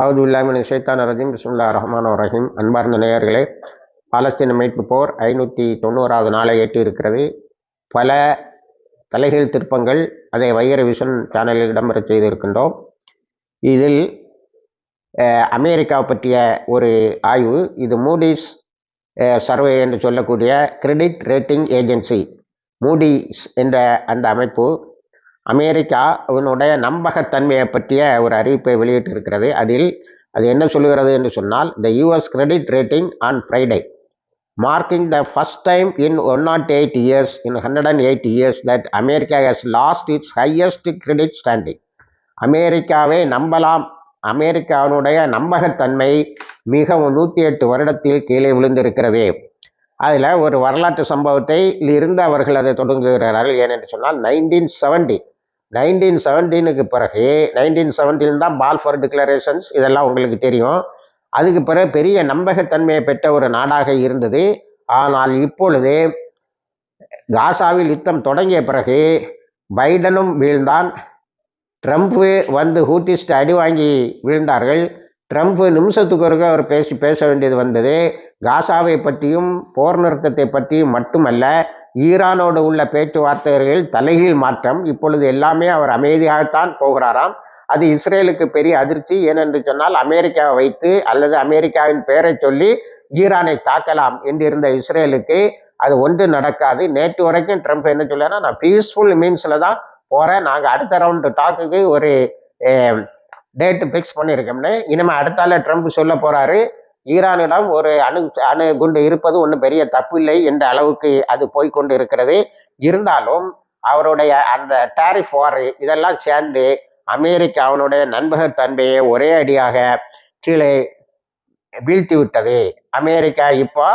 அவது இல்லாமல் ஷேத்தான் ரஜீம். பிஸ்முல்லா ரஹ்மான் ரஹீம். அன்பார்ந்த நேயர்களே பாலஸ்தீன மீட்பு போர் ஐநூற்றி தொண்ணூறாவது நாளை எட்டி இருக்கிறது பல தலைகீழ் திருப்பங்கள் அதை வைகர விஷன் சேனலில் இடம்பெற செய்திருக்கின்றோம். இதில் அமெரிக்கா பற்றிய ஒரு ஆய்வு. இது மூடிஸ் சர்வே என்று சொல்லக்கூடிய கிரெடிட் ரேட்டிங் ஏஜென்சி மூடிஸ் என்ற அந்த அமைப்பு அமெரிக்கா அவனுடைய நம்பகத்தன்மையை பற்றிய ஒரு அறிவிப்பை வெளியிட்டிருக்கிறது. அதில் அது என்ன சொல்லுகிறது என்று சொன்னால் the US credit rating on Friday marking the first time in one not eight years in hundred and eight years that America has lost its highest credit standing அமெரிக்காவை நம்பலாம். அமெரிக்காவினுடைய நம்பகத்தன்மை மிகவும் நூற்றி எட்டு வருடத்தில் கீழே விழுந்திருக்கிறது. அதில் ஒரு வரலாற்று சம்பவத்தை இருந்து அவர்கள் அதை தொடங்குகிறார்கள். ஏனென்று சொன்னால் நைன்டீன் செவன்டி நைன்டீன் செவன்டீனுக்கு பிறகு நைன்டீன் செவன்டீன் தான் பால்ஃபர் டிக்ளரேஷன்ஸ் இதெல்லாம் உங்களுக்கு தெரியும். அதுக்கு பிறகு பெரிய நம்பகத்தன்மையை பெற்ற ஒரு நாடாக இருந்தது. ஆனால் இப்பொழுது காசாவில் யுத்தம் தொடங்கிய பிறகு பைடனும் வீழ்ந்தான். ட்ரம்ப்பு வந்து ஹூத்திஸ்ட் அடி வாங்கி வீழ்ந்தார்கள். ட்ரம்ப் நிமிஷத்துக்கு ஒருக்க அவர் பேசி பேச வேண்டியது வந்தது. காசாவை பற்றியும் போர் நிறுத்தத்தை பற்றியும் மட்டுமல்ல ஈரானோடு உள்ள பேச்சுவார்த்தைகளில் தலைகீழ் மாற்றம். இப்பொழுது எல்லாமே அவர் அமைதியாகத்தான் போகிறாராம். அது இஸ்ரேலுக்கு பெரிய அதிர்ச்சி. ஏனென்று சொன்னால் அமெரிக்காவை வைத்து அல்லது அமெரிக்காவின் பெயரை சொல்லி ஈரானை தாக்கலாம் என்றிருந்த இஸ்ரேலுக்கு அது ஒன்று நடக்காது. நேற்று வரைக்கும் ட்ரம்ப் என்ன சொல்லுன்னா நான் பீஸ்ஃபுல் மீன்ஸில் தான் போகிறேன் நாங்கள் அடுத்த ரவுண்டு டாக்குக்கு ஒரு டேட்டு ஃபிக்ஸ் பண்ணியிருக்கோம்னு. இனிமேல் அடுத்தால ட்ரம்ப் சொல்ல போகிறாரு ஈரானிடம் ஒரு அணு அணு குண்டு இருப்பது ஒன்றும் பெரிய தப்பு இல்லை என்ற அளவுக்கு அது போய்கொண்டு இருக்கிறது இருந்தாலும் அவருடைய அந்த டாரிஃப் வார் இதெல்லாம் சேர்ந்து அமெரிக்கா அவனுடைய நண்பகத்தன்மையை ஒரே அடியாக கீழே வீழ்த்தி விட்டது. அமெரிக்கா இப்போ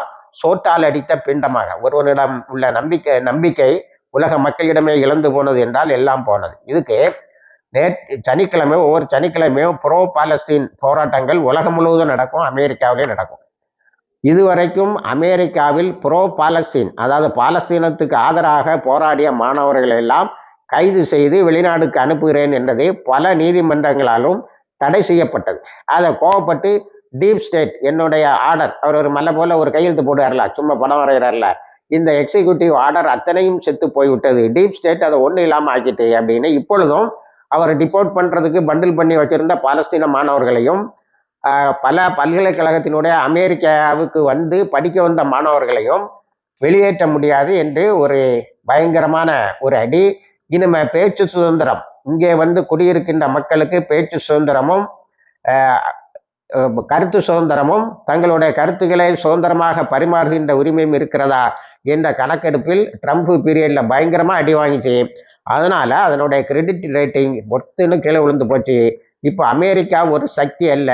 சோட்டால் அடித்த பிண்டமாக ஒருவனிடம் உள்ள நம்பிக்கை நம்பிக்கை உலக மக்களிடமே இழந்து போனது என்றால் எல்லாம் போனது. இதுக்கு நேற்று சனிக்கிழமை ஒவ்வொரு சனிக்கிழமையும் ப்ரோ பாலஸ்தீன் போராட்டங்கள் உலகம் முழுவதும் நடக்கும் அமெரிக்காவிலே நடக்கும். இதுவரைக்கும் அமெரிக்காவில் ப்ரோ பாலஸ்தீன் அதாவது பாலஸ்தீனத்துக்கு ஆதரவாக போராடிய மாணவர்கள் எல்லாம் கைது செய்து வெளிநாடுக்கு அனுப்புகிறேன் என்றது பல நீதிமன்றங்களாலும் தடை செய்யப்பட்டது. அதை கோவப்பட்டு டீப் ஸ்டேட் என்னுடைய ஆர்டர் அவர் ஒரு மலை போல ஒரு கையெழுத்து போடுவார்ல சும்மா படம் வரைகிறார்ல இந்த எக்ஸிக்யூட்டிவ் ஆர்டர் அத்தனையும் செத்து போய்விட்டது. டீப் ஸ்டேட் அதை ஒன்றும் இல்லாமல் ஆக்கிட்டு அப்படின்னு இப்பொழுதும் அவர் டிபோர்ட் பண்ணுறதுக்கு பண்டில் பண்ணி வச்சிருந்த பாலஸ்தீன மாணவர்களையும் பல பல்கலைக்கழகத்தினுடைய அமெரிக்காவுக்கு வந்து படிக்க வந்த மாணவர்களையும் வெளியேற்ற முடியாது என்று ஒரு பயங்கரமான ஒரு அடி. இனிமே பேச்சு சுதந்திரம். இங்கே வந்து குடியிருக்கின்ற மக்களுக்கு பேச்சு சுதந்திரமும் கருத்து சுதந்திரமும் தங்களுடைய கருத்துக்களை சுதந்திரமாக பரிமாறுகின்ற உரிமையும் இருக்கிறதா என்ற கணக்கெடுப்பில் ட்ரம்ப் பீரியடில் பயங்கரமாக அடி வாங்கிச்சு. அதனால் அதனுடைய கிரெடிட் ரேட்டிங் ஒத்துன்னு கீழே விழுந்து போச்சு. இப்போ அமெரிக்கா ஒரு சக்தி அல்ல.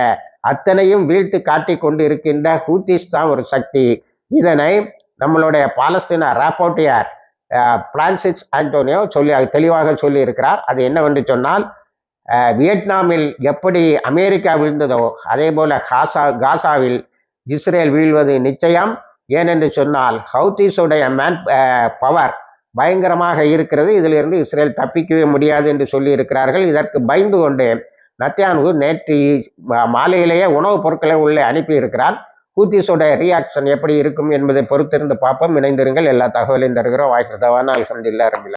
அத்தனையும் வீழ்த்து காட்டி கொண்டு இருக்கின்ற ஹூத்திஸ் தான் ஒரு சக்தி. இதனை நம்மளுடைய பாலஸ்தீன ராப்போட்டியார் பிரான்சிஸ் ஆண்டோனியோ சொல்லி தெளிவாக சொல்லி இருக்கிறார் அது என்னவென்று சொன்னால் வியட்நாமில் எப்படி அமெரிக்கா வீழ்ந்ததோ அதே போல காசா காசாவில் இஸ்ரேல் வீழ்வது நிச்சயம். ஏனென்று சொன்னால் ஹவுத்திஸுடைய மேன் பவர் பயங்கரமாக இருக்கிறது. இதிலிருந்து இஸ்ரேல் தப்பிக்கவே முடியாது என்று சொல்லி இருக்கிறார்கள் இதற்கு பயந்து கொண்டு நத்தியானு நேற்று மாலையிலேயே உணவுப் பொருட்களை உள்ளே அனுப்பி இருக்கிறார் ஹூத்திஸோட ரியாக்ஷன் எப்படி இருக்கும் என்பதை பொறுத்திருந்து பார்ப்போம். இணைந்திருங்கள். எல்லா தகவலையும் தருகிறோம். வாய்க்கிறதவான அலமதுல்லா ரபிலா